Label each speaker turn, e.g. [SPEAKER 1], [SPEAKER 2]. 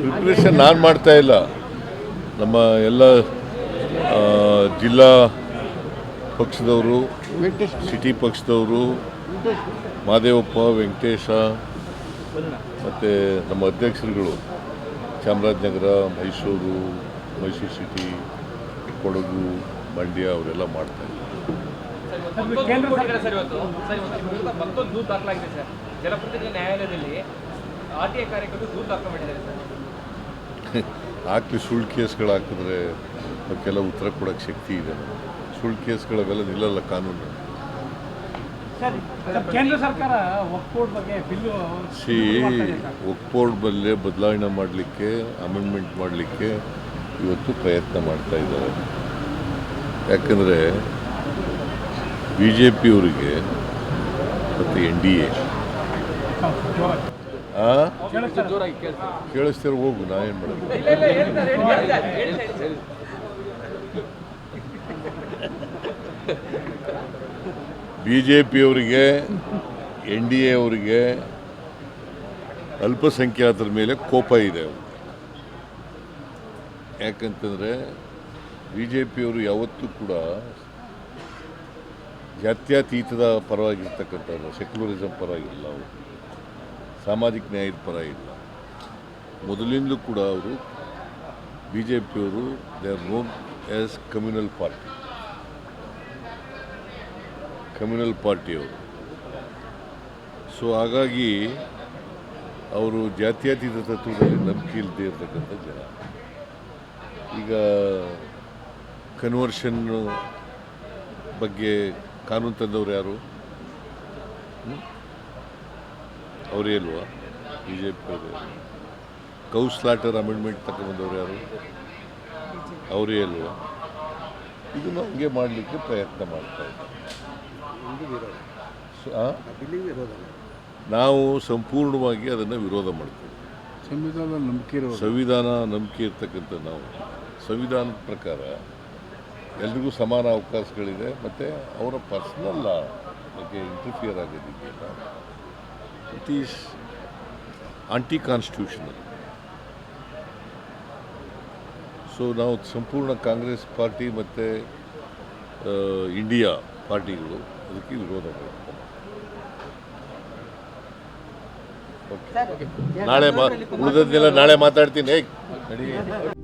[SPEAKER 1] Preparation ನಾನು ಮಾಡ್ತಾ ಇಲ್ಲ. ನಮ್ಮ ಎಲ್ಲ ಜಿಲ್ಲಾ ಪಕ್ಷದವರು ಸಿಟಿ ಪಕ್ಷದವರು ಮಾದೇವಪ್ಪ ವೆಂಕಟೇಶ ಮತ್ತು ನಮ್ಮ ಅಧ್ಯಕ್ಷರುಗಳು ಚಾಮರಾಜನಗರ ಮೈಸೂರು ಮೈಸೂರು ಸಿಟಿ ಕೊಡಗು ಮಂಡ್ಯ ಅವರೆಲ್ಲ ಮಾಡ್ತಾ ಇದ್ದಾರೆ.
[SPEAKER 2] ಕೇಂದ್ರ ಸರ್ಕಾರ ಸರ್ ಇವತ್ತು. ಸರ್ ಇವತ್ತು ಮತ್ತೊಂದು ದೂರು ದಾಖಲಾಗಿದೆ ಸರ್. ಜಲಪ್ರತಿನಿಧಿ ನ್ಯಾಯಾಲಯದಲ್ಲಿ ಆರ್ ಟಿ ಐ ಕಾರ್ಯಕರ್ತರು ದೂರು ದಾಖಲು ಮಾಡಿದ್ದಾರೆ ಸರ್.
[SPEAKER 1] ಹಾಕಿ ಸುಳ್ಳು ಕೇಸ್ಗಳು ಹಾಕಿದ್ರೆ ಅವಕ್ಕೆಲ್ಲ ಉತ್ತರ ಕೊಡೋಕ್ಕೆ ಶಕ್ತಿ ಇದೆ. ಸುಳ್ಳು ಕೇಸ್ಗಳವೆಲ್ಲ ನಿಲ್ಲಲ್ಲ ಕಾನೂನು.
[SPEAKER 3] ಕೇಂದ್ರ ಸರ್ಕಾರ
[SPEAKER 1] ಸಿ ಒಕ್ಬೋರ್ಡ್ ಬಲ್ಲೇ ಬದಲಾವಣೆ ಮಾಡಲಿಕ್ಕೆ ಅಮೆಂಡ್ಮೆಂಟ್ ಮಾಡಲಿಕ್ಕೆ ಇವತ್ತು ಪ್ರಯತ್ನ ಮಾಡ್ತಾ ಇದ್ದಾರೆ. ಯಾಕಂದರೆ ಬಿ ಜೆ ಪಿಯವರಿಗೆ ಮತ್ತು ಎನ್ ಡಿ ಎ ಕೇಳಿಸ್ತೀರ, ಹೋಗು, ನಾ ಏನು ಮಾಡೋದು. ಬಿ ಜೆ ಪಿಯವರಿಗೆ ಎನ್ ಡಿ ಎ ಅವರಿಗೆ ಅಲ್ಪಸಂಖ್ಯಾತರ ಮೇಲೆ ಕೋಪ ಇದೆ. ಯಾಕಂತಂದರೆ ಬಿ ಜೆ ಪಿಯವರು ಯಾವತ್ತೂ ಕೂಡ ಜಾತ್ಯತೀತದ ಪರವಾಗಿರ್ತಕ್ಕಂಥದ್ದು ಸೆಕ್ಯುಲರಿಸಮ್ ಪರವಾಗಿಲ್ಲ ಅವರು. ಸಾಮಾಜಿಕ ನ್ಯಾಯದ ಪರ ಇಲ್ಲ. ಮೊದಲಿಂದಲೂ ಕೂಡ ಅವರು ಬಿ ಜೆ ಪಿಯವರು they are known as communal party communal ಪಾರ್ಟಿಯವರು so ಹಾಗಾಗಿ ಅವರು ಜಾತ್ಯತೀತ ತತ್ವದಲ್ಲಿ ನಂಬಿಕೆ ಇಲ್ಲದೆ ಇರತಕ್ಕಂಥ ಜನ. ಈಗ ಕನ್ವರ್ಷನ್ನು ಬಗ್ಗೆ ಕಾನೂನು ತಂದವರು ಯಾರು? ಅವರು ಅಲ್ವಾ B J P cow slaughter amendment ತಗೊಂಬಂದವ್ರು ಯಾರು? ಅವರು ಅಲ್ವಾ ಇದನ್ನು ಹಂಗೆ ಮಾಡಲಿಕ್ಕೆ ಪ್ರಯತ್ನ ಮಾಡ್ತಾ ಇದ್ದಾರೆ ನಾವು ಸಂಪೂರ್ಣವಾಗಿ ಅದನ್ನು ವಿರೋಧ ಮಾಡ್ತೇವೆ.
[SPEAKER 4] ಸಂವಿಧಾನ ನಂಬಿಕೆ
[SPEAKER 1] ಸಂವಿಧಾನ ನಂಬಿಕೆ ಇರ್ತಕ್ಕಂಥ ನಾವು. ಸಂವಿಧಾನದ ಪ್ರಕಾರ ಎಲ್ರಿಗೂ ಸಮಾನ ಅವಕಾಶಗಳಿದೆ. ಮತ್ತು ಅವರ ಪರ್ಸ್ನಲ್ ಬಗ್ಗೆ interfere ಆಗೋದಿದೆಯಲ್ಲ it is anti constitutional so ನಾವು ಸಂಪೂರ್ಣ ಕಾಂಗ್ರೆಸ್ ಪಾರ್ಟಿ ಮತ್ತು ಇಂಡಿಯಾ ಪಾರ್ಟಿಗಳು ಅದಕ್ಕೆ ವಿರೋಧ ಮಾಡ್ತಾರೆ ನಾಳೆ ಮಾ ಉಳಿದದ್ದೆಲ್ಲ ನಾಳೆ ಮಾತಾಡ್ತೀನಿ. ಹೇಗೆ